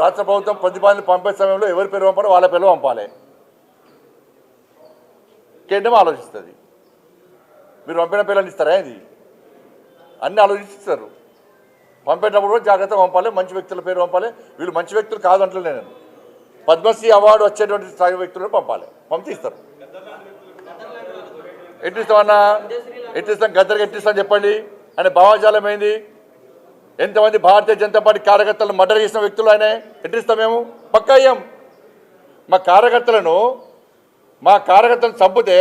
రాష్ట్ర ప్రభుత్వం ప్రతిపాదన పంపే సమయంలో ఎవరి పేరు పంపాలో వాళ్ళ పేరు పంపాలి. కేంద్రం ఆలోచిస్తుంది. మీరు పంపిన పిల్లలు ఇస్తారా ఇది అన్ని ఆలోచిస్తారు. పంపేటప్పుడు కూడా జాగ్రత్తగా పంపాలి మంచి వ్యక్తుల పేరు పంపాలి. వీళ్ళు మంచి వ్యక్తులు కాదంటలే నేను. పద్మశ్రీ అవార్డు వచ్చేటువంటి స్థాయి వ్యక్తులను పంపాలి. పంపిస్తారు ఎట్టిస్తామన్నా ఎట్టిస్తాం గద్దరికి ఎట్టిస్తాం? చెప్పండి? అనే భావజాలం ఏంది? ఎంతమంది భారతీయ జనతా పార్టీ కార్యకర్తలను మర్డర్ చేసిన వ్యక్తులు ఆయనే? ఎట్టిస్తాం మేము? పక్క అయ్యాం. మా కార్యకర్తలను మా కార్యకర్తలను చంపితే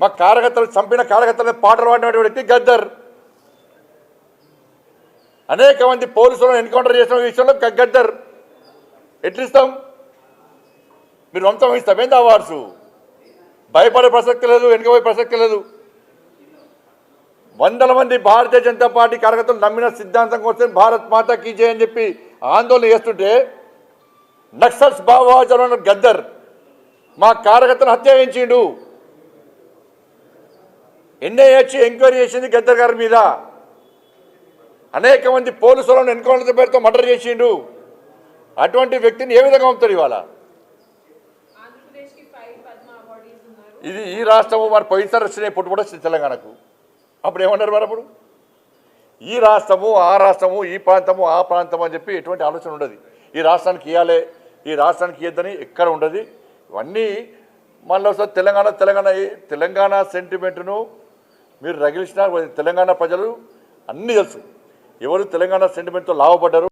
మా కార్యకర్తలు చంపిన కార్యకర్తలను పాటలు పాడినటువంటి వ్యక్తి గద్దర్. అనేక మంది పోలీసులను ఎన్కౌంటర్ చేసిన విషయంలో గద్దర్. ఎట్లిస్తాం? మీరు వంశం ఇస్తాం ఏంది అవార్డ్స్? భయపడే ప్రసక్తి లేదు వెనుకపోయే ప్రసక్తి లేదు. వందల మంది భారతీయ జనతా పార్టీ కార్యకర్తలు నమ్మిన సిద్ధాంతం కోసం భారత్ మాతా కీ జై అని చెప్పి ఆందోళన చేస్తుంటే నక్సల్స్ భావజాలను గద్దర్ మా కార్యకర్తను హత్య చేయించిండు. ఎన్ఐహెచ్ ఎంక్వైరీ చేసింది గద్దర్ గారి మీద. అనేక మంది పోలీసులను ఎన్కౌంటర్ పేరుతో మర్డర్ చేసిండు. అటువంటి వ్యక్తిని ఏ విధంగా పంపుతారు ఇవాళ? ఇది ఈ రాష్ట్రము మరి పోయినసారి వచ్చినాయి పుట్టుబడి తెలంగాణకు. అప్పుడు ఏమన్నారు మరి అప్పుడు? ఈ రాష్ట్రము ఆ రాష్ట్రము ఈ ప్రాంతము ఆ ప్రాంతం అని చెప్పి ఎటువంటి ఆలోచన ఉండదు. ఈ రాష్ట్రానికి ఇవ్వాలి ఈ రాష్ట్రానికి ఇవ్వద్దని ఎక్కడ ఉండదు. ఇవన్నీ మళ్ళీ ఒకసారి తెలంగాణ తెలంగాణ తెలంగాణ సెంటిమెంట్ను మీరు రగిలిసిన తెలంగాణ ప్రజలు అన్నీ తెలుసు. ఎవరు తెలంగాణ సెంటిమెంట్తో లాభపడ్డారు?